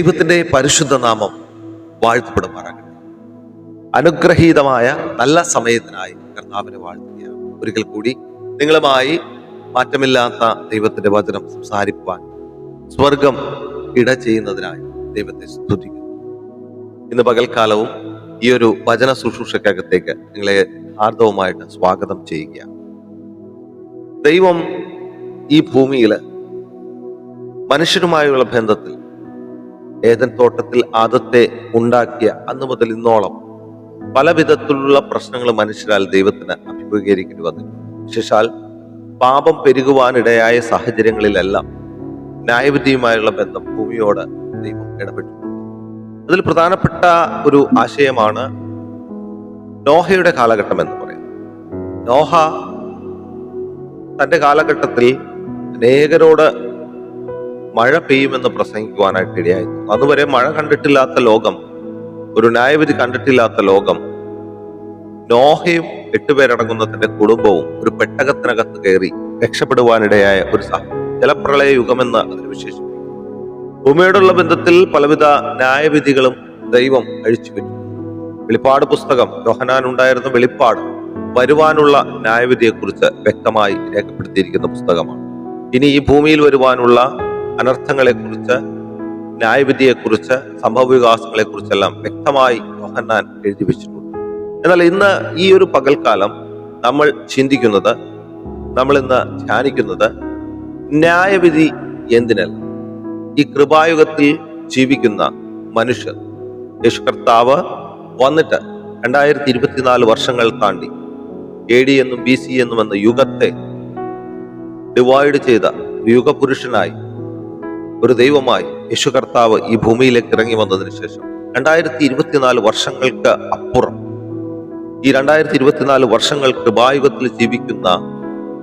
ദൈവത്തിന്റെ പരിശുദ്ധ നാമം വാഴ്ത്തപ്പെടുമാറാകട്ടെ. അനുഗ്രഹീതമായ നല്ല സമയത്തിനായി കർത്താവിനെ വാഴ്ത്തുകയാണ് ഒരിക്കൽ കൂടി നിങ്ങളുമായി മാറ്റമില്ലാത്ത ദൈവത്തിന്റെ വചനം സംസാരിക്കുവാൻ സ്വർഗം ഇട ചെയ്യുന്നതിനായി ദൈവത്തെ സ്തുതിക്കുന്നു. ഇന്ന് പകൽക്കാലവും ഈ ഒരു വചന ശുശ്രൂഷക്കകത്തേക്ക് നിങ്ങളെ ഹാർദവുമായിട്ട് സ്വാഗതം ചെയ്യുകയാണ്. ദൈവം ഈ ഭൂമിയിൽ മനുഷ്യരുമായുള്ള ബന്ധത്തിൽ ഏതൻ തോട്ടത്തിൽ ആദത്തെ ഉണ്ടാക്കിയ അന്ന് മുതൽ ഇന്നോളം പല വിധത്തിലുള്ള പ്രശ്നങ്ങൾ മനുഷ്യരാൽ ദൈവത്തിന് അഭിമുഖീകരിക്കേണ്ടി വന്നു വിശേഷാൽ പാപം പെരുകുവാനിടയായ സാഹചര്യങ്ങളിലെല്ലാം ന്യായവിധിയുമായുള്ള ബന്ധം ഭൂമിയോട് ദൈവം ഇടപെട്ടു. അതിൽ പ്രധാനപ്പെട്ട ഒരു ആശയമാണ് നോഹയുടെ കാലഘട്ടം എന്ന് പറയുന്നത്. നോഹ തന്റെ കാലഘട്ടത്തിൽ അനേകരോട് മഴ പെയ്യുമെന്ന് പ്രസംഗിക്കുവാനായിട്ട് ഇടയായിരുന്നു അതുവരെ മഴ കണ്ടിട്ടില്ലാത്ത ലോകം ഒരു ന്യായവിധി കണ്ടിട്ടില്ലാത്ത ലോകം നോഹയും എട്ടുപേരടങ്ങുന്ന തന്റെ കുടുംബവും ഒരു പെട്ടകത്തിനകത്ത് കയറി രക്ഷപ്പെടുവാനിടയായ ഒരു ജലപ്രളയ യുഗമെന്ന് അതിന് വിശേഷിപ്പിക്കും ഭൂമിയോടുള്ള ബന്ധത്തിൽ പലവിധ ന്യായവിധികളും ദൈവം അഴിച്ചു വിട്ടു. വെളിപ്പാട് പുസ്തകം യോഹനാൻ ഉണ്ടായിരുന്ന വെളിപ്പാട് വരുവാനുള്ള ന്യായവിധിയെക്കുറിച്ച് വ്യക്തമായി രേഖപ്പെടുത്തിയിരിക്കുന്ന പുസ്തകമാണ്. ഇനി ഈ ഭൂമിയിൽ വരുവാനുള്ള അനർത്ഥങ്ങളെക്കുറിച്ച് ന്യായവിധിയെക്കുറിച്ച് സംഭവവികാസങ്ങളെക്കുറിച്ചെല്ലാം വ്യക്തമായി യോഹന്നാൻ എഴുതി വെച്ചിട്ടുണ്ട് എന്നാൽ ഇന്ന് ഈ ഒരു പകൽക്കാലം നമ്മൾ ചിന്തിക്കുന്നത് നമ്മൾ ഇന്ന് ധ്യാനിക്കുന്നത് ന്യായവിധി എന്തിനല്ല? ഈ കൃപായുഗത്തിൽ ജീവിക്കുന്ന മനുഷ്യർ. യേശു കർത്താവ് വന്നിട്ട് രണ്ടായിരത്തി ഇരുപത്തിനാല് വർഷങ്ങൾ താണ്ടി എ ഡി എന്നും ബി സി എന്നും എന്ന യുഗത്തെ ഡിവൈഡ് ചെയ്ത യുഗപുരുഷനായി ഒരു ദൈവമായി യേശു കർത്താവ് ഈ ഭൂമിയിലേക്ക് ഇറങ്ങി വന്നതിന് ശേഷം രണ്ടായിരത്തി ഇരുപത്തിനാല് വർഷങ്ങൾക്ക് അപ്പുറം ഈ രണ്ടായിരത്തി ഇരുപത്തിനാല് വർഷങ്ങൾ കൃപായുഗത്തിൽ ജീവിക്കുന്ന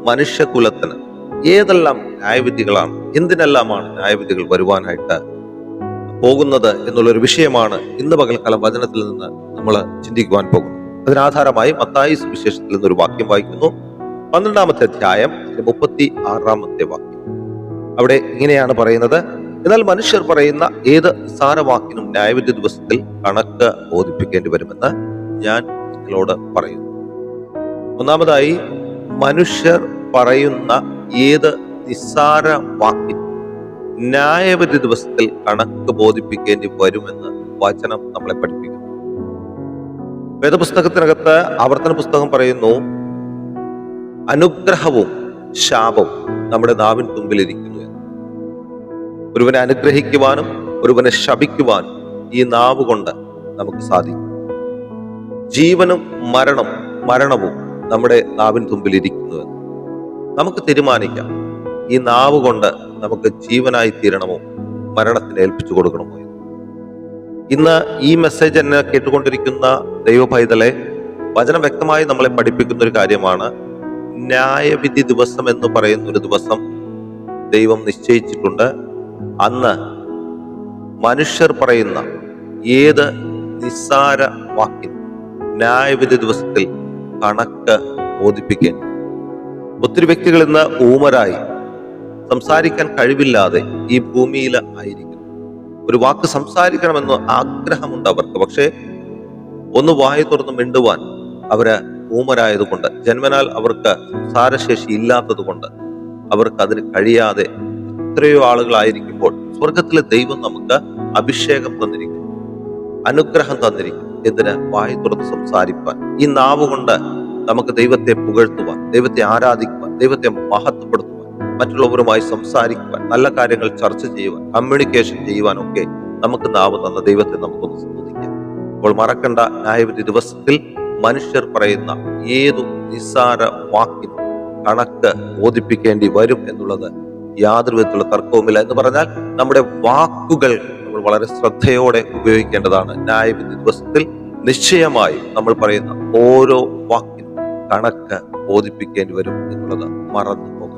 മനുഷ്യകുലത്തിന് ഏതെല്ലാം ന്യായവിധികളാണ് എന്തിനെല്ലാമാണ് ന്യായവിധികൾ വരുവാനായിട്ട് പോകുന്നത് എന്നുള്ളൊരു വിഷയമാണ് ഇന്ന് പകൽക്കാലം വചനത്തിൽ നിന്ന് നമ്മൾ ചിന്തിക്കുവാൻ പോകുന്നത്. അതിനാധാരമായി മത്തായി സുവിശേഷത്തിൽ നിന്നൊരു വാക്യം വായിക്കുന്നു. പന്ത്രണ്ടാമത്തെ അധ്യായം മുപ്പത്തി ആറാമത്തെ വാക്യം. അവിടെ ഇങ്ങനെയാണ് പറയുന്നത്. എന്നാൽ മനുഷ്യർ പറയുന്ന ഏത് സാരവാക്കിനും ന്യായവിധി ദിവസത്തിൽ കണക്ക് ബോധിപ്പിക്കേണ്ടി വരുമെന്ന് ഞാൻ നിങ്ങളോട് പറയുന്നു. ഒന്നാമതായി മനുഷ്യർ പറയുന്ന ഏത് നിസ്സാര വാക്കിനും ന്യായവിധി ദിവസത്തിൽ കണക്ക് ബോധിപ്പിക്കേണ്ടി വരുമെന്ന് വചനം നമ്മളെ പഠിപ്പിക്കുന്നു. വേദപുസ്തകത്തിനകത്ത് ആവർത്തന പുസ്തകം പറയുന്നു അനുഗ്രഹവും ശാപവും നമ്മുടെ നാവിൻ തുമ്പിലിരിക്കുന്നു എന്ന് ഒരുവനെ അനുഗ്രഹിക്കുവാനും ഒരുവനെ ശപിക്കുവാനും ഈ നാവ് കൊണ്ട് നമുക്ക് സാധിക്കും. ജീവനും മരണം മരണവും നമ്മുടെ നാവിൻ തുമ്പിലിരിക്കുന്നു എന്ന്. നമുക്ക് തീരുമാനിക്കാം. ഈ നാവ് കൊണ്ട് നമുക്ക് ജീവനായി തീരണമോ? മരണത്തിന് ഏൽപ്പിച്ചു കൊടുക്കണമോ ഇന്ന് ഈ മെസ്സേജ് എന്നെ കേട്ടുകൊണ്ടിരിക്കുന്ന ദൈവ പൈതലെ വചനം വ്യക്തമായി നമ്മളെ പഠിപ്പിക്കുന്ന ഒരു കാര്യമാണ്. ന്യായവിധി ദിവസം എന്ന് പറയുന്ന ഒരു ദിവസം ദൈവം നിശ്ചയിച്ചിട്ടുണ്ട്. അന്ന് മനുഷ്യർ പറയുന്ന ഏത് നിസ്സാര വാക്കിൽ ന്യായവിധി ദിവസത്തിൽ കണക്ക് ബോധിപ്പിക്കേണ്ടി ഒത്തിരി വ്യക്തികൾ ഇന്ന് ഊമരായി സംസാരിക്കാൻ കഴിവില്ലാതെ ഈ ഭൂമിയിൽ ആയിരിക്കും ഒരു വാക്ക് സംസാരിക്കണമെന്ന് ആഗ്രഹമുണ്ട് അവർക്ക്. പക്ഷേ ഒന്ന് വായ തുറന്ന് മിണ്ടുവാൻ അവർ ഊമരായതുകൊണ്ട് ജന്മനാൽ അവർക്ക് സംസാരശേഷി ഇല്ലാത്തത് കൊണ്ട് അവർക്ക് അതിന് കഴിയാതെ എത്രയോ ആളുകളായിരിക്കുമ്പോൾ സ്വർഗത്തിലെ ദൈവം നമുക്ക് അഭിഷേകം തന്നിരിക്കും അനുഗ്രഹം തന്നിരിക്കുന്നു. എന്തിന്? വായി തുറന്ന് സംസാരിപ്പാൻ. ഈ നാവ് കൊണ്ട് നമുക്ക് ദൈവത്തെ പുകഴ്ത്തുവാൻ ദൈവത്തെ ആരാധിക്കുവാൻ ദൈവത്തെ മഹത്വപ്പെടുത്തുവാൻ മറ്റുള്ളവരുമായി സംസാരിക്കുവാൻ നല്ല കാര്യങ്ങൾ ചർച്ച ചെയ്യുവാൻ കമ്മ്യൂണിക്കേഷൻ ചെയ്യുവാനൊക്കെ നമുക്ക് നാവ് തന്ന ദൈവത്തെ നമുക്കൊന്ന് സ്തുതിക്കാം. അപ്പോൾ മറക്കണ്ട ന്യായവിധി ദിവസത്തിൽ മനുഷ്യർ പറയുന്ന ഏതു നിസ്സാര വാക്കിനും കണക്ക് ബോധിപ്പിക്കേണ്ടി വരും എന്നുള്ളത് യാതൊരു വിധത്തിലുള്ള തർക്കവുമില്ല എന്ന് പറഞ്ഞാൽ നമ്മുടെ വാക്കുകൾ നമ്മൾ വളരെ ശ്രദ്ധയോടെ ഉപയോഗിക്കേണ്ടതാണ്. ന്യായവിധി ദിവസത്തിൽ നിശ്ചയമായും നമ്മൾ പറയുന്ന ഓരോ വാക്കിനും കണക്ക് ബോധിപ്പിക്കേണ്ടി വരും എന്നുള്ളത് മറന്നു പോകും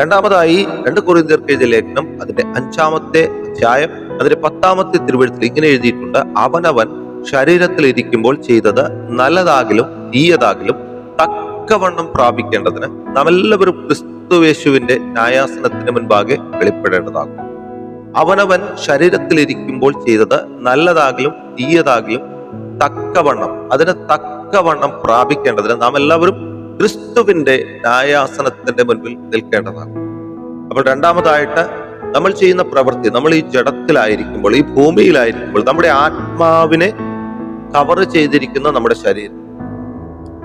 രണ്ടാമതായി രണ്ട് കുറിന്തീർക്കെഴുതിയ ലേഖനം അതിന്റെ അഞ്ചാമത്തെ അധ്യായം അതിന്റെ പത്താമത്തെ തിരുവഴുത്തിൽ ഇങ്ങനെ എഴുതിയിട്ടുണ്ട് അവനവൻ ശരീരത്തിൽ ഇരിക്കുമ്പോൾ ചെയ്തത് നല്ലതാകിലും തീയതാകിലും തക്കവണ്ണം പ്രാപിക്കേണ്ടതിന് നാം എല്ലാവരും ക്രിസ്തുവേശുവിന്റെ ന്യായാസനത്തിന് മുൻപാകെ വെളിപ്പെടേണ്ടതാകും. അവനവൻ ശരീരത്തിലിരിക്കുമ്പോൾ ചെയ്തത് നല്ലതാകിലും തീയതാകിലും തക്കവണ്ണം അതിന് തക്കവണ്ണം പ്രാപിക്കേണ്ടതിന് നാം എല്ലാവരും ക്രിസ്തുവിന്റെ ന്യായാസനത്തിന്റെ മുൻപിൽ നിൽക്കേണ്ടതാണ്. അപ്പോൾ രണ്ടാമതായിട്ട് നമ്മൾ ചെയ്യുന്ന പ്രവൃത്തി നമ്മൾ ഈ ജഡത്തിലായിരിക്കുമ്പോൾ ഈ ഭൂമിയിലായിരിക്കുമ്പോൾ നമ്മുടെ ആത്മാവിനെ കവർ ചെയ്തിരിക്കുന്ന നമ്മുടെ ശരീരം.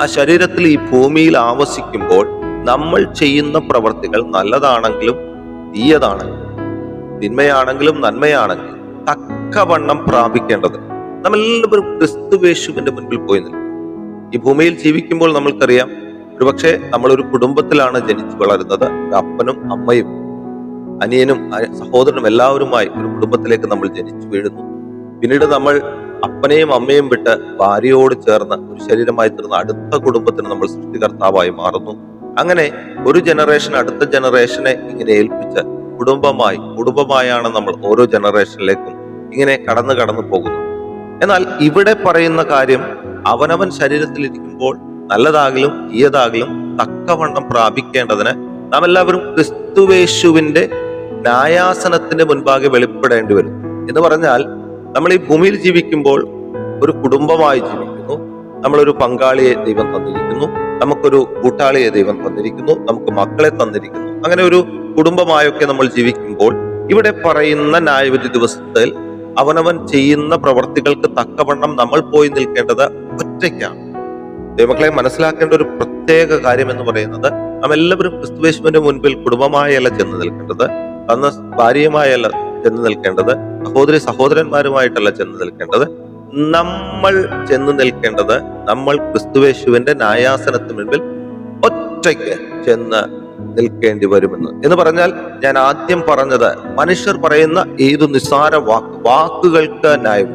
ആ ശരീരത്തിൽ ഈ ഭൂമിയിൽ ആവസിക്കുമ്പോൾ നമ്മൾ ചെയ്യുന്ന പ്രവർത്തികൾ നല്ലതാണെങ്കിലും തീയതാണെങ്കിലും തിന്മയാണെങ്കിലും നന്മയാണെങ്കിലും തക്കവണ്ണം പ്രാപിക്കേണ്ടത്. നമ്മളെല്ലാവരും ക്രിസ്തുവേശുവിന്റെ മുൻപിൽ പോയി നിൽക്കും. ഈ ഭൂമിയിൽ ജീവിക്കുമ്പോൾ നമ്മൾക്കറിയാം ഒരുപക്ഷെ നമ്മളൊരു കുടുംബത്തിലാണ് ജനിച്ചു വളരുന്നത്. അപ്പനും അമ്മയും അനിയനും സഹോദരനും എല്ലാവരുമായി ഒരു കുടുംബത്തിലേക്ക് നമ്മൾ ജനിച്ചു വീഴുന്നു. പിന്നീട് നമ്മൾ അപ്പനെയും അമ്മയും വിട്ട് ഭാര്യയോട് ചേർന്ന് ഒരു ശരീരമായി തീർന്ന അടുത്ത കുടുംബത്തിന് നമ്മൾ സൃഷ്ടികർത്താവായി മാറുന്നു. അങ്ങനെ ഒരു ജനറേഷൻ അടുത്ത ജനറേഷനെ ഇങ്ങനെ ഏൽപ്പിച്ച് കുടുംബമായി കുടുംബമായാണ് നമ്മൾ ഓരോ ജനറേഷനിലേക്കും ഇങ്ങനെ കടന്നു കടന്നു പോകുന്നു എന്നാൽ ഇവിടെ പറയുന്ന കാര്യം അവനവൻ ശരീരത്തിലിരിക്കുമ്പോൾ നല്ലതാകലും തീയതാകലും തക്കവണ്ണം പ്രാപിക്കേണ്ടതിന് നാം എല്ലാവരും ക്രിസ്തുവേശുവിന്റെ ന്യായാസനത്തിന്റെ മുൻപാകെ വെളിപ്പെടേണ്ടി വരും. എന്ന് പറഞ്ഞാൽ നമ്മൾ ഈ ഭൂമിയിൽ ജീവിക്കുമ്പോൾ ഒരു കുടുംബമായി ജീവിക്കുന്നു. നമ്മളൊരു പങ്കാളിയെ ദൈവം തന്നിരിക്കുന്നു. നമുക്കൊരു കൂട്ടാളിയെ ദൈവം തന്നിരിക്കുന്നു. നമുക്ക് മക്കളെ തന്നിരിക്കുന്നു. അങ്ങനെ ഒരു കുടുംബമായൊക്കെ നമ്മൾ ജീവിക്കുമ്പോൾ ഇവിടെ പറയുന്ന ന്യായവിധി ദിവസത്തിൽ അവനവൻ ചെയ്യുന്ന പ്രവർത്തികൾക്ക് തക്കവണ്ണം നമ്മൾ പോയി നിൽക്കേണ്ടത് ഒറ്റയ്ക്കാണ്. ദൈവമക്കളെ മനസ്സിലാക്കേണ്ട ഒരു പ്രത്യേക കാര്യം എന്ന് പറയുന്നത് നാം എല്ലാവരും ക്രിസ്തുവേശുവിന്റെ മുൻപിൽ കുടുംബമായല്ല ചെന്ന് നിൽക്കേണ്ടത്. അന്ന് ഭാര്യയുമായല്ല ചെന്ന് നിൽക്കേണ്ടത് സഹോദരി സഹോദരന്മാരുമായിട്ടല്ല ചെന്ന് നിൽക്കേണ്ടത്. നമ്മൾ ചെന്ന് നിൽക്കേണ്ടത് നമ്മൾ ക്രിസ്തുവേശുവിന്റെ ന്യായാസനത്തിന് മുൻപിൽ ഒറ്റയ്ക്ക് ചെന്ന് നിൽക്കേണ്ടി വരുമെന്ന്. എന്ന് പറഞ്ഞാൽ ഞാൻ ആദ്യം പറഞ്ഞത് മനുഷ്യർ പറയുന്ന ഏതു നിസ്സാര വാക്ക് വാക്കുകൾക്ക് ന്യായം.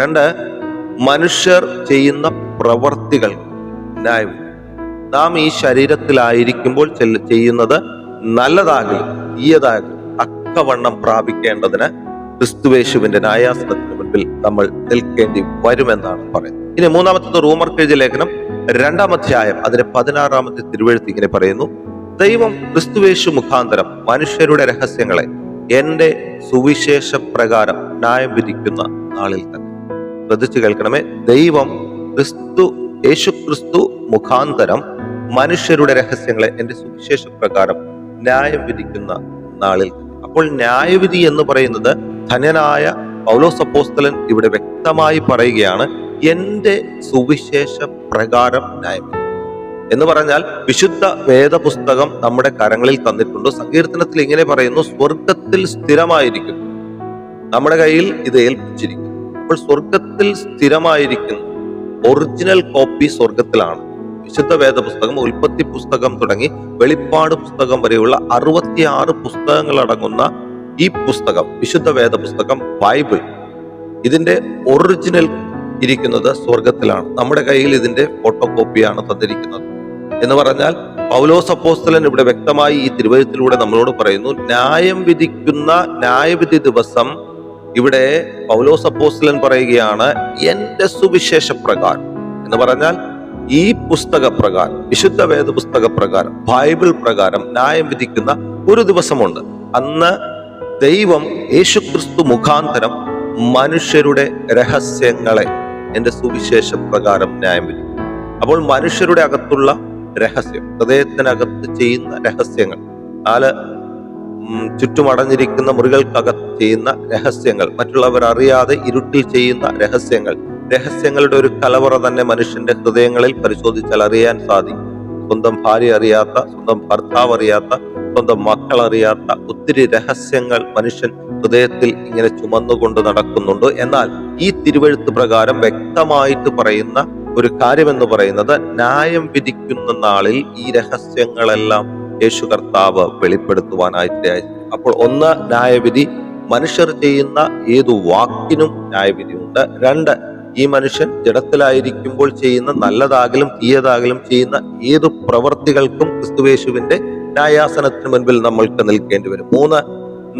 രണ്ട് മനുഷ്യർ ചെയ്യുന്ന പ്രവർത്തികൾ ന്യായം. നാം ഈ ശരീരത്തിലായിരിക്കുമ്പോൾ ചെയ്യുന്നത് നല്ലതാകും തീയതാകലും തക്കവണ്ണം പ്രാപിക്കേണ്ടതിന് ക്രിസ്തുവേശുവിന്റെ ന്യായാസനത്തിന് മുൻപിൽ നമ്മൾ നിൽക്കേണ്ടി വരുമെന്നാണ് പറയുന്നത് ഇനി മൂന്നാമത്തെ റൂമർ എഴുതിയ ലേഖനം രണ്ടാം അധ്യായം അതിന്റെ പതിനാറാമത്തെ തിരുവഴുത്ത് ഇങ്ങനെ പറയുന്നു ദൈവം ക്രിസ്തുവേശു മുഖാന്തരം മനുഷ്യരുടെ രഹസ്യങ്ങളെ എന്റെ സുവിശേഷ പ്രകാരം ന്യായം വിധിക്കുന്ന നാളിൽ തന്നെ ശ്രദ്ധിച്ചു കേൾക്കണമേ ദൈവം ക്രിസ്തു യേശു ക്രിസ്തു മുഖാന്തരം മനുഷ്യരുടെ രഹസ്യങ്ങളെ എന്റെ സുവിശേഷ പ്രകാരം ന്യായം വിധിക്കുന്ന നാളിൽ. അപ്പോൾ ന്യായവിധി എന്ന് പറയുന്നത് ധനനായ പൗലോസ് അപ്പോസ്തലൻ ഇവിടെ വ്യക്തമായി പറയുകയാണ് എന്റെ സുവിശേഷ പ്രകാരം ന്യായം എന്ന് പറഞ്ഞാൽ വിശുദ്ധ വേദപുസ്തകം നമ്മുടെ കരങ്ങളിൽ തന്നിട്ടുണ്ട്. സങ്കീർത്തനത്തിൽ ഇങ്ങനെ പറയുന്നു സ്വർഗത്തിൽ സ്ഥിരമായിരിക്കും നമ്മുടെ കയ്യിൽ ഇത് ഏൽപ്പിച്ചിരിക്കും അപ്പോൾ സ്വർഗത്തിൽ സ്ഥിരമായിരിക്കുന്നു. ഒറിജിനൽ കോപ്പി സ്വർഗത്തിലാണ് വിശുദ്ധ വേദ പുസ്തകം ഉൽപ്പത്തി പുസ്തകം തുടങ്ങി വെളിപ്പാട് പുസ്തകം വരെയുള്ള അറുപത്തിയാറ് പുസ്തകങ്ങൾ അടങ്ങുന്ന ഈ പുസ്തകം വിശുദ്ധ വേദ പുസ്തകം ബൈബിൾ. ഇതിന്റെ ഒറിജിനൽ ഇരിക്കുന്നത് സ്വർഗത്തിലാണ് നമ്മുടെ കയ്യിൽ ഇതിന്റെ ഫോട്ടോ കോപ്പിയാണ് തന്നിരിക്കുന്നത്. എന്ന് പറഞ്ഞാൽ പൗലോസ് അപ്പോസ്തലൻ ഇവിടെ വ്യക്തമായി ഈ തിരുവഴുത്തിലൂടെ നമ്മളോട് പറയുന്നു ന്യായം വിധിക്കുന്ന ന്യായവിധി ദിവസം ഇവിടെ പൗലോസ് അപ്പോസ്തലൻ പറയുകയാണ് എന്റെ സുവിശേഷ പ്രകാരം എന്ന് പറഞ്ഞാൽ ഈ പുസ്തക പ്രകാരം വിശുദ്ധ വേദ പുസ്തക പ്രകാരം ബൈബിൾ പ്രകാരം ന്യായം വിധിക്കുന്ന ഒരു ദിവസമുണ്ട്. അന്ന് ദൈവം യേശുക്രിസ്തു മുഖാന്തരം മനുഷ്യരുടെ രഹസ്യങ്ങളെ എന്റെ സുവിശേഷ പ്രകാരം ന്യായം വിധിക്കും. അപ്പോൾ മനുഷ്യരുടെ അകത്തുള്ള രഹസ്യം ഹൃദയത്തിനകത്ത് ചെയ്യുന്ന രഹസ്യങ്ങൾ നാല് ചുറ്റുമടഞ്ഞിരിക്കുന്ന മുറികൾക്കകത്ത് ചെയ്യുന്ന രഹസ്യങ്ങൾ മറ്റുള്ളവർ അറിയാതെ ഇരുട്ടിൽ ചെയ്യുന്ന രഹസ്യങ്ങൾ രഹസ്യങ്ങളുടെ ഒരു കലവറ തന്നെ മനുഷ്യന്റെ ഹൃദയങ്ങളിൽ പരിശോധിച്ചാൽ അറിയാൻ സാധിക്കും. സ്വന്തം ഭാര്യ അറിയാത്ത സ്വന്തം ഭർത്താവ് അറിയാത്ത സ്വന്തം മക്കൾ അറിയാത്ത ഒത്തിരി രഹസ്യങ്ങൾ മനുഷ്യൻ ഹൃദയത്തിൽ ഇങ്ങനെ ചുമന്നുകൊണ്ട് നടക്കുന്നുണ്ട്. എന്നാൽ ഈ തിരുവഴുത്ത് പ്രകാരം വ്യക്തമായിട്ട് പറയുന്ന ഒരു കാര്യമെന്ന് പറയുന്നത് ന്യായം വിധിക്കുന്ന നാളിൽ ഈ രഹസ്യങ്ങളെല്ലാം യേശു കർത്താവ് വെളിപ്പെടുത്തുവാനായിട്ട് അപ്പോൾ ഒന്ന് ന്യായവിധി. മനുഷ്യർ ചെയ്യുന്ന ഏതു വാക്കിനും ന്യായവിധിയുണ്ട്. രണ്ട് ഈ മനുഷ്യൻ ജഡത്തിലായിരിക്കുമ്പോൾ ചെയ്യുന്ന നല്ലതാകലും തീയതാകലും ചെയ്യുന്ന ഏതു പ്രവർത്തികൾക്കും ക്രിസ്തുവേശുവിന്റെ ന്യായാസനത്തിന് മുൻപിൽ നമ്മൾക്ക് നിൽക്കേണ്ടി വരും. മൂന്ന്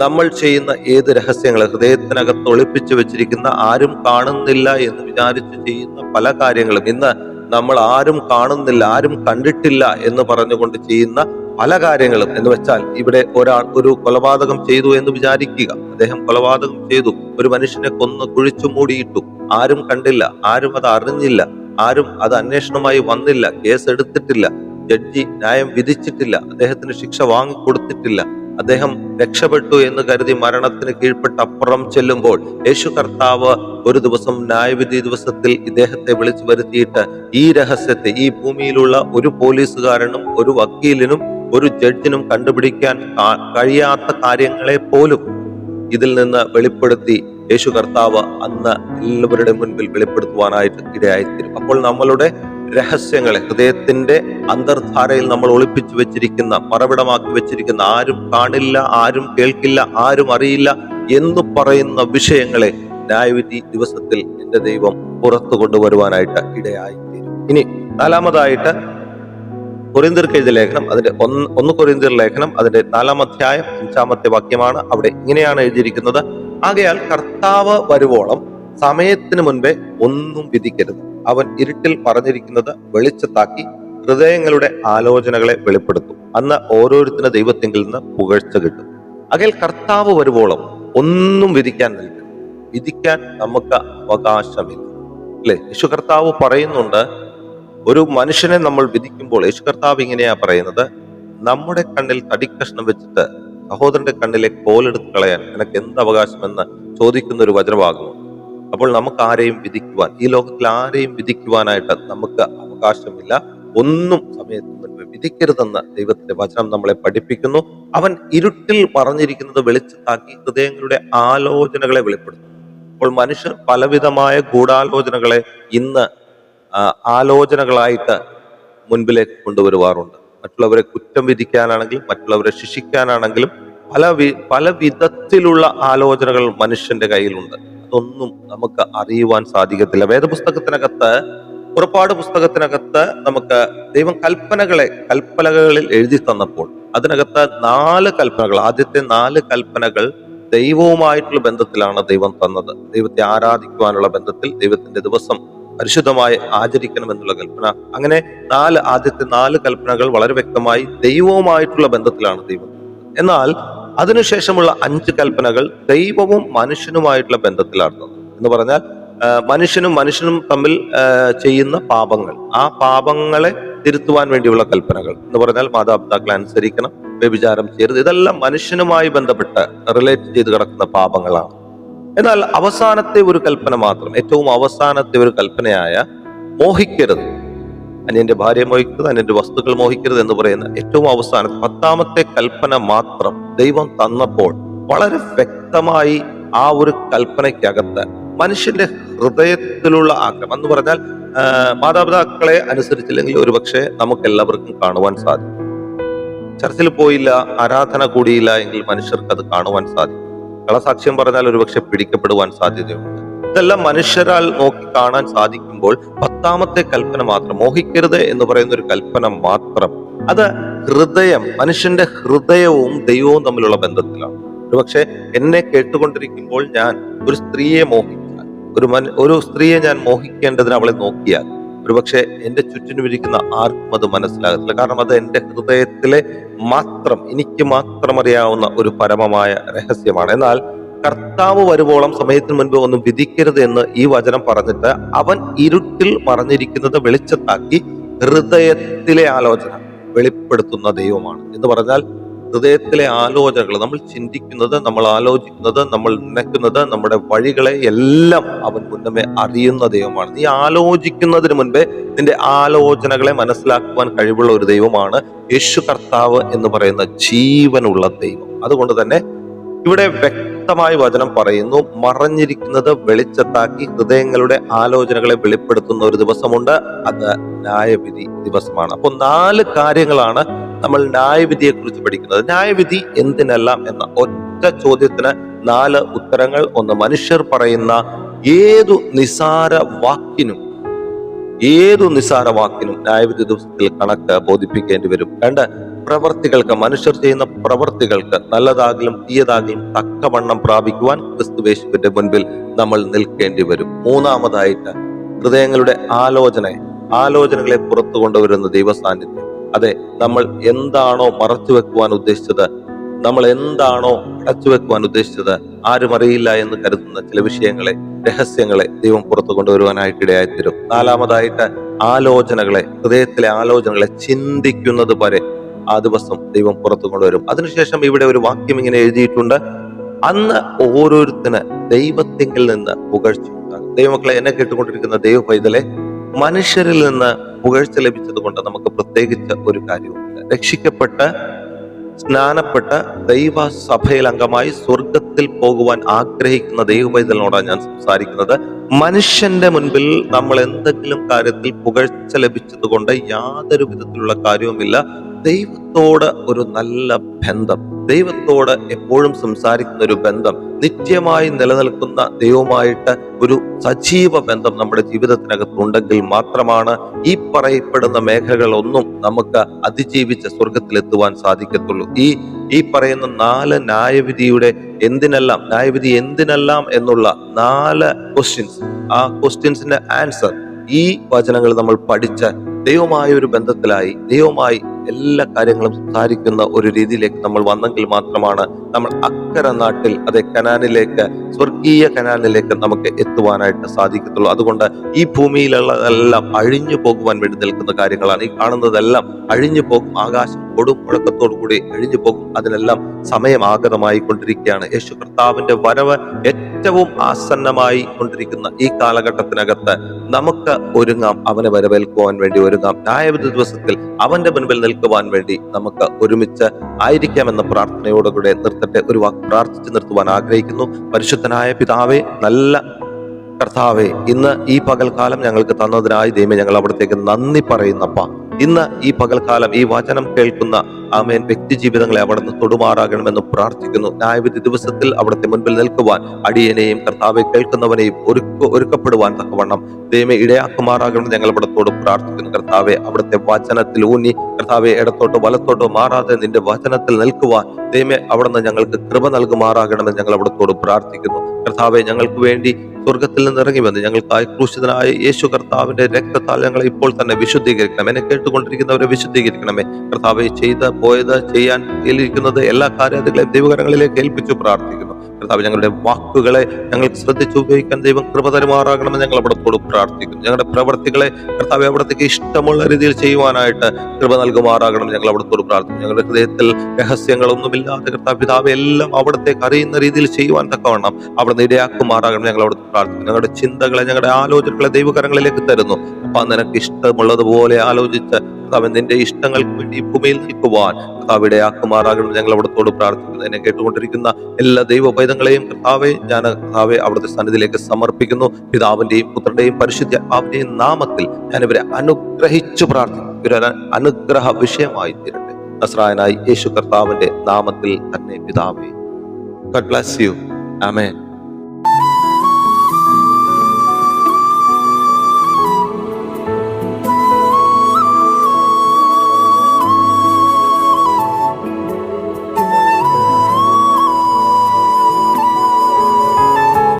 നമ്മൾ ചെയ്യുന്ന ഏത് രഹസ്യങ്ങൾ ഹൃദയത്തിനകത്ത് ഒളിപ്പിച്ചു വെച്ചിരിക്കുന്ന ആരും കാണുന്നില്ല എന്ന് വിചാരിച്ച് ചെയ്യുന്ന പല കാര്യങ്ങളും. ഇന്ന് നമ്മൾ ആരും കാണുന്നില്ല ആരും കണ്ടിട്ടില്ല എന്ന് പറഞ്ഞുകൊണ്ട് ചെയ്യുന്ന പല കാര്യങ്ങളും എന്ന് വെച്ചാൽ ഇവിടെ ഒരാൾ ഒരു കൊലപാതകം ചെയ്തു എന്ന് വിചാരിക്കുക. അദ്ദേഹം കൊലപാതകം ചെയ്തു. ഒരു മനുഷ്യനെ കൊന്ന് കുഴിച്ചു മൂടിയിട്ടു. ആരും കണ്ടില്ല. ആരും അത് അറിഞ്ഞില്ല. ആരും അത് അന്വേഷണമായി വന്നില്ല. കേസ് എടുത്തിട്ടില്ല ജഡ്ജി ന്യായം വിധിച്ചിട്ടില്ല. അദ്ദേഹത്തിന് ശിക്ഷ വാങ്ങിക്കൊടുത്തിട്ടില്ല. അദ്ദേഹം രക്ഷപ്പെട്ടു എന്ന് കരുതി മരണത്തിന് കീഴ്പ്പെട്ട് അപ്പുറം ചെല്ലുമ്പോൾ യേശു കർത്താവ് ഒരു ദിവസം ന്യായവിധി ദിവസത്തിൽ ഇദ്ദേഹത്തെ വിളിച്ചു വരുത്തിയിട്ട് ഈ രഹസ്യത്തെ ഈ ഭൂമിയിലുള്ള ഒരു പോലീസുകാരനും ഒരു വക്കീലിനും ഒരു ജഡ്ജിനും കണ്ടുപിടിക്കാൻ കഴിയാത്ത കാര്യങ്ങളെ പോലും ഇതിൽ നിന്ന് വെളിപ്പെടുത്തി യേശു കർത്താവ് അന്ന് എല്ലാവരുടെ മുൻപിൽ വെളിപ്പെടുത്തുവാനായിട്ട് ഇടയായിത്തീരും. അപ്പോൾ നമ്മളുടെ രഹസ്യങ്ങളെ ഹൃദയത്തിന്റെ അന്തർധാരയിൽ നമ്മൾ ഒളിപ്പിച്ചു വെച്ചിരിക്കുന്ന മറവിടമാക്കി വെച്ചിരിക്കുന്ന ആരും കാണില്ല ആരും കേൾക്കില്ല ആരും അറിയില്ല എന്ന് പറയുന്ന വിഷയങ്ങളെ ന്യായവിധി ദിവസത്തിൽ എന്റെ ദൈവം പുറത്തു കൊണ്ടുവരുവാനായിട്ട് ഇടയായിത്തീരും. ഇനി നാലാമതായിട്ട് കൊറിന്തിർക്ക് എഴുതിയ ലേഖനം അതിന്റെ ഒന്ന് ഒന്ന് കൊറിന്തിയർ ലേഖനം അതിന്റെ നാലാം അധ്യായം അഞ്ചാമത്തെ വാക്യമാണ് അവിടെ ഇങ്ങനെയാണ് എഴുതിയിരിക്കുന്നത്. ആകയാൽ കർത്താവ് വരുവോളം സമയത്തിന് മുൻപേ ഒന്നും വിധിക്കരുത്. അവൻ ഇരുട്ടിൽ പറഞ്ഞിരിക്കുന്നത് വെളിച്ചത്താക്കി ഹൃദയങ്ങളുടെ ആലോചനകളെ വെളിപ്പെടുത്തും. അന്ന് ഓരോരുത്തരുടെ ദൈവത്തെങ്കിൽ നിന്ന് പുകഴ്ച കിട്ടും. അകൽ കർത്താവ് വരുവോളം ഒന്നും വിധിക്കാൻ നൽകും വിധിക്കാൻ നമുക്ക് അവകാശമില്ല. അല്ലെ? യേശു കർത്താവ് പറയുന്നുണ്ട് ഒരു മനുഷ്യനെ നമ്മൾ വിധിക്കുമ്പോൾ യേശു കർത്താവ് ഇങ്ങനെയാ പറയുന്നത് നമ്മുടെ കണ്ണിൽ തടിക്കഷ്ണം വെച്ചിട്ട് സഹോദരന്റെ കണ്ണിലെ കോലെടുത്ത് കളയാൻ നിനക്ക് എന്ത് അവകാശമെന്ന് ചോദിക്കുന്ന ഒരു വചനമാകുന്നു അപ്പോൾ നമുക്ക് ആരെയും വിധിക്കുവാൻ ഈ ലോകത്തിൽ ആരെയും വിധിക്കുവാനായിട്ട് നമുക്ക് അവകാശമില്ല. ഒന്നും സമയത്ത് വിധിക്കരുതെന്ന് ദൈവത്തിന്റെ വചനം നമ്മളെ പഠിപ്പിക്കുന്നു. അവൻ ഇരുട്ടിൽ പറഞ്ഞിരിക്കുന്നത് വെളിച്ചത്താക്കി ഹൃദയങ്ങളുടെ ആലോചനകളെ വെളിപ്പെടുത്തുന്നു. അപ്പോൾ മനുഷ്യർ പലവിധമായ ഗൂഢാലോചനകളെ ഇന്ന് ആലോചനകളായിട്ട് മുൻപിലേക്ക് കൊണ്ടുവരുവാറുണ്ട്. മറ്റുള്ളവരെ കുറ്റം വിധിക്കാനാണെങ്കിലും മറ്റുള്ളവരെ ശിക്ഷിക്കാനാണെങ്കിലും പല വി പല വിധത്തിലുള്ള ആലോചനകൾ മനുഷ്യന്റെ കയ്യിലുണ്ട്. അതൊന്നും നമുക്ക് അറിയുവാൻ സാധിക്കത്തില്ല. വേദപുസ്തകത്തിനകത്ത് പുറപ്പാട് പുസ്തകത്തിനകത്ത് നമുക്ക് ദൈവം കൽപ്പനകളെ കൽപ്പനകളിൽ എഴുതി തന്നപ്പോൾ അതിനകത്ത് നാല് കൽപ്പനകൾ ആദ്യത്തെ നാല് കൽപ്പനകൾ ദൈവവുമായിട്ടുള്ള ബന്ധത്തിലാണ് ദൈവം തന്നത്. ദൈവത്തെ ആരാധിക്കുവാനുള്ള ബന്ധത്തിൽ ദൈവത്തിന്റെ ദിവസം പരിശുദ്ധമായി ആചരിക്കണം എന്നുള്ള കൽപ്പന. അങ്ങനെ നാല് ആദ്യത്തെ നാല് കൽപ്പനകൾ വളരെ വ്യക്തമായി ദൈവവുമായിട്ടുള്ള ബന്ധത്തിലാണ് ദൈവം. എന്നാൽ അതിനുശേഷമുള്ള അഞ്ച് കൽപ്പനകൾ ദൈവവും മനുഷ്യനുമായിട്ടുള്ള ബന്ധത്തിലാണ്. എന്ന് പറഞ്ഞാൽ മനുഷ്യനും മനുഷ്യനും തമ്മിൽ ചെയ്യുന്ന പാപങ്ങൾ. ആ പാപങ്ങളെ തിരുത്തുവാൻ വേണ്ടിയുള്ള കൽപ്പനകൾ. എന്ന് പറഞ്ഞാൽ മാതാപിതാക്കളെ അനുസരിക്കണം വ്യഭിചാരം ചെയ്യരുത്. ഇതെല്ലാം മനുഷ്യനുമായി ബന്ധപ്പെട്ട് റിലേറ്റ് ചെയ്ത് കിടക്കുന്ന പാപങ്ങളാണ്. എന്നാൽ അവസാനത്തെ ഒരു കൽപ്പന മാത്രം ഏറ്റവും അവസാനത്തെ ഒരു കൽപ്പനയായ മോഹിക്കരുത്. അന്യന്റെ ഭാര്യ മോഹിക്കരുത് അന്യന്റെ വസ്തുക്കൾ മോഹിക്കരുത് എന്ന് പറയുന്ന ഏറ്റവും അവസാനം പത്താമത്തെ കൽപ്പന മാത്രം ദൈവം തന്നപ്പോൾ വളരെ വ്യക്തമായി ആ ഒരു കൽപ്പനയ്ക്കകത്ത് മനുഷ്യന്റെ ഹൃദയത്തിലുള്ള ആഗ്രഹം എന്ന് പറഞ്ഞാൽ മാതാപിതാക്കളെ അനുസരിച്ചില്ലെങ്കിൽ ഒരുപക്ഷെ നമുക്ക് എല്ലാവർക്കും കാണുവാൻ സാധിക്കും. ചർച്ചിൽ പോയില്ല ആരാധന കൂടിയില്ല എങ്കിൽ മനുഷ്യർക്ക് അത് കാണുവാൻ സാധിക്കും. കളസാക്ഷ്യം പറഞ്ഞാൽ ഒരുപക്ഷെ പിടിക്കപ്പെടുവാൻ സാധ്യതയുണ്ട്. ഇതെല്ലാം മനുഷ്യരാൽ നോക്കി കാണാൻ സാധിക്കുമ്പോൾ പത്താമത്തെ കൽപ്പന മാത്രം മോഹിക്കരുത് എന്ന് പറയുന്ന ഒരു കൽപ്പന മാത്രം. അത് ഹൃദയം മനുഷ്യന്റെ ഹൃദയവും ദൈവവും തമ്മിലുള്ള ബന്ധത്തിലാണ്. ഒരുപക്ഷെ എന്നെ കേട്ടുകൊണ്ടിരിക്കുമ്പോൾ ഞാൻ ഒരു സ്ത്രീയെ മോഹിച്ചാൽ ഒരു ഒരു സ്ത്രീയെ ഞാൻ മോഹിക്കേണ്ടതിന് അവളെ നോക്കിയാൽ ഒരുപക്ഷെ എന്റെ ചുറ്റിനും ഇരിക്കുന്ന ആർക്കും അത് മനസ്സിലാകത്തില്ല. കാരണം അത് എന്റെ ഹൃദയത്തിലെ മാത്രം എനിക്ക് മാത്രം അറിയാവുന്ന ഒരു പരമമായ രഹസ്യമാണ്. എന്നാൽ കർത്താവ് വരുവോളം സമയത്തിന് മുൻപ് ഒന്നും വിധിക്കരുത് എന്ന് ഈ വചനം പറഞ്ഞിട്ട് അവൻ ഇരുട്ടിൽ മറഞ്ഞിരിക്കുന്നത് വെളിച്ചത്താക്കി ഹൃദയത്തിലെ ആലോചന വെളിപ്പെടുത്തുന്ന ദൈവമാണ്. എന്ന് പറഞ്ഞാൽ ഹൃദയത്തിലെ ആലോചനകൾ നമ്മൾ ചിന്തിക്കുന്നത് നമ്മൾ ആലോചിക്കുന്നത് നമ്മൾ നനയ്ക്കുന്നത് നമ്മുടെ വഴികളെ എല്ലാം അവൻ മുന്നമേ അറിയുന്ന ദൈവമാണ്. നീ ആലോചിക്കുന്നതിന് മുൻപേ നിന്റെ ആലോചനകളെ മനസ്സിലാക്കുവാൻ കഴിവുള്ള ഒരു ദൈവമാണ് യേശു കർത്താവ് എന്ന് പറയുന്ന ജീവനുള്ള ദൈവം. അതുകൊണ്ട് തന്നെ ഇവിടെ വ്യക്തമായ വചനം പറയുന്നു മറഞ്ഞിരിക്കുന്നത് വെളിച്ചത്താക്കി ഹൃദയങ്ങളുടെ ആലോചനകളെ വെളിപ്പെടുത്തുന്ന ഒരു ദിവസമുണ്ട്. അത് ന്യായവിധി ദിവസമാണ്. അപ്പോൾ നാല് കാര്യങ്ങളാണ് നമ്മൾ ന്യായവിധിയെ കുറിച്ച് പഠിക്കുന്നത്. ന്യായവിധി എന്തിനെല്ലാം എന്ന ഒറ്റ ചോദ്യത്തിന് നാല് ഉത്തരങ്ങൾ ഒന്ന് മനുഷ്യർ പറയുന്ന ഏതു നിസാര വാക്കിനും ഏതു നിസാര വാക്കിനും ന്യായവിധി ദിവസത്തിൽ കണക്ക് ബോധിപ്പിക്കേണ്ടി വരും. രണ്ട് പ്രവർത്തികൾക്ക് മനുഷ്യർ ചെയ്യുന്ന പ്രവർത്തികൾക്ക് നല്ലതാകിലും തീയതാകിലും തക്കവണ്ണം പ്രാപിക്കുവാൻ ക്രിസ്തുവേശുവിന്റെ മുൻപിൽ നമ്മൾ നിൽക്കേണ്ടി വരും. മൂന്നാമതായിട്ട് ഹൃദയങ്ങളുടെ ആലോചന ആലോചനകളെ പുറത്തു കൊണ്ടുവരുന്ന ദൈവ സാന്നിധ്യം അതെ നമ്മൾ എന്താണോ മറച്ചു വെക്കുവാൻ ഉദ്ദേശിച്ചത് നമ്മൾ എന്താണോ അടച്ചു വെക്കുവാൻ ഉദ്ദേശിച്ചത് ആരും അറിയില്ല എന്ന് കരുതുന്ന ചില വിഷയങ്ങളെ രഹസ്യങ്ങളെ ദൈവം പുറത്തു കൊണ്ടുവരുവാനായിട്ട് ഇടയായി തരും നാലാമതായിട്ട് ആലോചനകളെ ഹൃദയത്തിലെ ആലോചനകളെ ചിന്തിക്കുന്നത് വരെ ആ ദിവസം ദൈവം പുറത്തു കൊണ്ടുവരും. അതിനുശേഷം ഇവിടെ ഒരു വാക്യം ഇങ്ങനെ എഴുതിയിട്ടുണ്ട് അന്ന് ഓരോരുത്തന് ദൈവത്തിങ്കിൽ നിന്ന് പുകഴ്ച ദൈവമക്കളെ എന്നെ കേട്ടുകൊണ്ടിരിക്കുന്ന ദൈവ പൈതലെ മനുഷ്യരിൽ നിന്ന് പുകഴ്ച ലഭിച്ചത് കൊണ്ട് നമുക്ക് പ്രത്യേകിച്ച് ഒരു കാര്യവുമില്ല. രക്ഷിക്കപ്പെട്ട് സ്നാനപ്പെട്ട ദൈവ സഭയിൽ അംഗമായി സ്വർഗത്തിൽ പോകുവാൻ ആഗ്രഹിക്കുന്ന ദൈവ പൈതലിനോടാണ് ഞാൻ സംസാരിക്കുന്നത്. മനുഷ്യന്റെ മുൻപിൽ നമ്മൾ എന്തെങ്കിലും കാര്യത്തിൽ പുകഴ്ച ലഭിച്ചത് കൊണ്ട് യാതൊരു വിധത്തിലുള്ള കാര്യവുമില്ല. ദൈവത്തോട് ഒരു നല്ല ബന്ധം ദൈവത്തോട് എപ്പോഴും സംസാരിക്കുന്ന ഒരു ബന്ധം നിത്യമായി നിലനിൽക്കുന്ന ദൈവമായിട്ട് ഒരു സജീവ ബന്ധം നമ്മുടെ ജീവിതത്തിനകത്തുണ്ടെങ്കിൽ മാത്രമാണ് ഈ പറയപ്പെടുന്ന മേഖലകളൊന്നും നമുക്ക് അതിജീവിച്ച് സ്വർഗത്തിലെത്തുവാൻ സാധിക്കത്തുള്ളൂ. ഈ ഈ പറയുന്ന നാല് ന്യായവിധിയുടെ എന്തിനെല്ലാം ന്യായവിധി എന്തിനെല്ലാം എന്നുള്ള നാല് ക്വസ്റ്റ്യൻസ് ആ ക്വസ്റ്റ്യൻസിന്റെ ആൻസർ ഈ വചനങ്ങൾ നമ്മൾ പഠിച്ച് ദൈവമായ ഒരു ബന്ധത്തിലായി ദൈവമായി എല്ലാ കാര്യങ്ങളും സംസാരിക്കുന്ന ഒരു രീതിയിലേക്ക് നമ്മൾ വന്നെങ്കിൽ മാത്രമാണ് നമ്മൾ അക്കര നാട്ടിൽ അതെ കനാനിലേക്ക് സ്വർഗീയ കനാനിലേക്ക് നമുക്ക് എത്തുവാനായിട്ട് സാധിക്കത്തുള്ളൂ. അതുകൊണ്ട് ഈ ഭൂമിയിലുള്ളതെല്ലാം അഴിഞ്ഞു പോകുവാൻ വേണ്ടി നിൽക്കുന്ന കാര്യങ്ങളാണ്. ഈ കാണുന്നതെല്ലാം അഴിഞ്ഞു പോകും ആകാശം കൊടും മുഴക്കത്തോടു കൂടി അഴിഞ്ഞു പോകും. അതിനെല്ലാം സമയം ആഗതമായി കൊണ്ടിരിക്കുകയാണ് യേശു കർത്താവിന്റെ വരവ് ഏറ്റവും ആസന്നമായി കൊണ്ടിരിക്കുന്ന ഈ കാലഘട്ടത്തിനകത്ത് നമുക്ക് ഒരുങ്ങാം. അവനെ വരവേൽക്കുവാൻ വേണ്ടി ഒരുങ്ങാം. ന്യായവിധി ദിവസത്തിൽ അവന്റെ മുൻപിൽ നിൽക്കുവാൻ വേണ്ടി നമുക്ക് ഒരുമിച്ച് ആയിരിക്കാമെന്ന പ്രാർത്ഥനയോടുകൂടെ നിർത്തട്ടെ ഒരു വാക്ക് പ്രാർത്ഥിച്ച് നിർത്തുവാൻ ആഗ്രഹിക്കുന്നു. പരിശുദ്ധനായ പിതാവെ നല്ല കർത്താവെ ഇന്ന് ഈ പകൽക്കാലം ഞങ്ങൾക്ക് തന്നതിനായി ദൈവം ഞങ്ങൾ അവിടത്തേക്ക് നന്ദി പറയുന്നപ്പ. ഇന്ന് ഈ പകൽക്കാലം ഈ വചനം കേൾക്കുന്ന ആമേൻ. വ്യക്തി ജീവിതങ്ങളെ അവിടുന്ന് തൊടുമാറാകണമെന്ന് പ്രാർത്ഥിക്കുന്നു. ന്യായവിധി ദിവസത്തിൽ അവിടുത്തെ മുൻപിൽ നിൽക്കുവാൻ അടിയനെയും കർത്താവെ കേൾക്കുന്നവനെയും ഒരുക്ക ഒരുക്കപ്പെടുവാൻ തക്കവണ്ണം ദൈവം ഇടയാക്കുമാറാകണമെന്ന് ഞങ്ങൾ അവിടത്തോട് പ്രാർത്ഥിക്കുന്നു. കർത്താവെ അവിടുത്തെ വചനത്തിൽ ഊന്നി കർത്താവെ ഇടത്തോട്ടോ വലത്തോട്ടോ മാറാതെ നിന്റെ വചനത്തിൽ നിൽക്കുവാൻ ദൈവമേ അവിടുന്ന് ഞങ്ങൾക്ക് കൃപ നൽകുമാറാകണമെന്ന് ഞങ്ങൾ അവിടത്തോട് പ്രാർത്ഥിക്കുന്നു. കർത്താവെ ഞങ്ങൾക്ക് വേണ്ടി സ്വർഗത്തിൽ നിന്ന് ഇറങ്ങി വന്ന് ഞങ്ങൾക്കായി ക്രൂശിതനായ യേശു കർത്താവിന്റെ രക്തത്താൽ ഞങ്ങളെ ഇപ്പോൾ തന്നെ വിശുദ്ധീകരിക്കണം എന്നെ കേട്ടുകൊണ്ടിരിക്കുന്നവരെ വിശുദ്ധീകരിക്കണമേ. കർത്താവെ ചെയ്ത് പോയത് ചെയ്യാൻ ഇരിക്കുന്നത് എല്ലാ കാര്യങ്ങളെയും ദൈവകരങ്ങളിലേക്ക് ഏൽപ്പിച്ചു പ്രാർത്ഥിക്കുന്നു. കർത്താവ് ഞങ്ങളുടെ വാക്കുകളെ ഞങ്ങൾ ശ്രദ്ധിച്ച് ഉപയോഗിക്കാൻ ദൈവം കൃപ തരുമാറാകണമെന്ന് ഞങ്ങൾ അവിടത്തോട് പ്രാർത്ഥിക്കുന്നു. ഞങ്ങളുടെ പ്രവർത്തികളെ കർത്താവ് അവിടത്തേക്ക് ഇഷ്ടമുള്ള രീതിയിൽ ചെയ്യുവാനായിട്ട് കൃപ നൽകുമാറാകണം ഞങ്ങൾ അവിടത്തോട് പ്രാർത്ഥിക്കുന്നു. ഞങ്ങളുടെ ഹൃദയത്തിൽ രഹസ്യങ്ങളൊന്നുമില്ലാതെ കർത്താവ് പിതാവ് എല്ലാം അവിടത്തേക്ക് അറിയുന്ന രീതിയിൽ ചെയ്യുവാൻ തക്കവണ്ണം അവിടെ ഇടയാക്കുമാറാകണം ഞങ്ങൾ അവിടുത്തെ പ്രാർത്ഥിക്കുന്നു. ഞങ്ങളുടെ ചിന്തകളെ ഞങ്ങളുടെ ആലോചനകളെ ദൈവകരങ്ങളിലേക്ക് തരുന്നു. അപ്പൊ നിനക്ക് ഇഷ്ടമുള്ളതുപോലെ ആലോചിച്ച് കർത്താവ് നിന്റെ ഇഷ്ടങ്ങൾക്ക് വേണ്ടി ഭൂമിയിൽ നിൽക്കുവാൻ കർത്താവ് ഇടയാക്കുമാറാകണം ഞങ്ങൾ അവിടത്തോട് പ്രാർത്ഥിക്കുന്നു. എന്നെ കേട്ടുകൊണ്ടിരിക്കുന്ന എല്ലാ ദൈവ പൈതങ്ങളെയും കർത്താവെ ഞാൻ കർത്താവെ അവിടുത്തെ സന്നിധിയിലേക്ക് സമർപ്പിക്കുന്നു. പിതാവിന്റെയും പുത്രന്റെയും പരിശുദ്ധ ആവിന്റെയും നാമത്തിൽ ഞാൻ ഇവരെ അനുഗ്രഹിച്ചു പ്രാർത്ഥിക്കുന്നു. ഇവരൊരു അനുഗ്രഹ വിഷയമായി തീരട്ടെ. നസ്രായനായി യേശു കർത്താവിന്റെ നാമത്തിൽ തന്നെ പിതാവേ. God bless you Amen.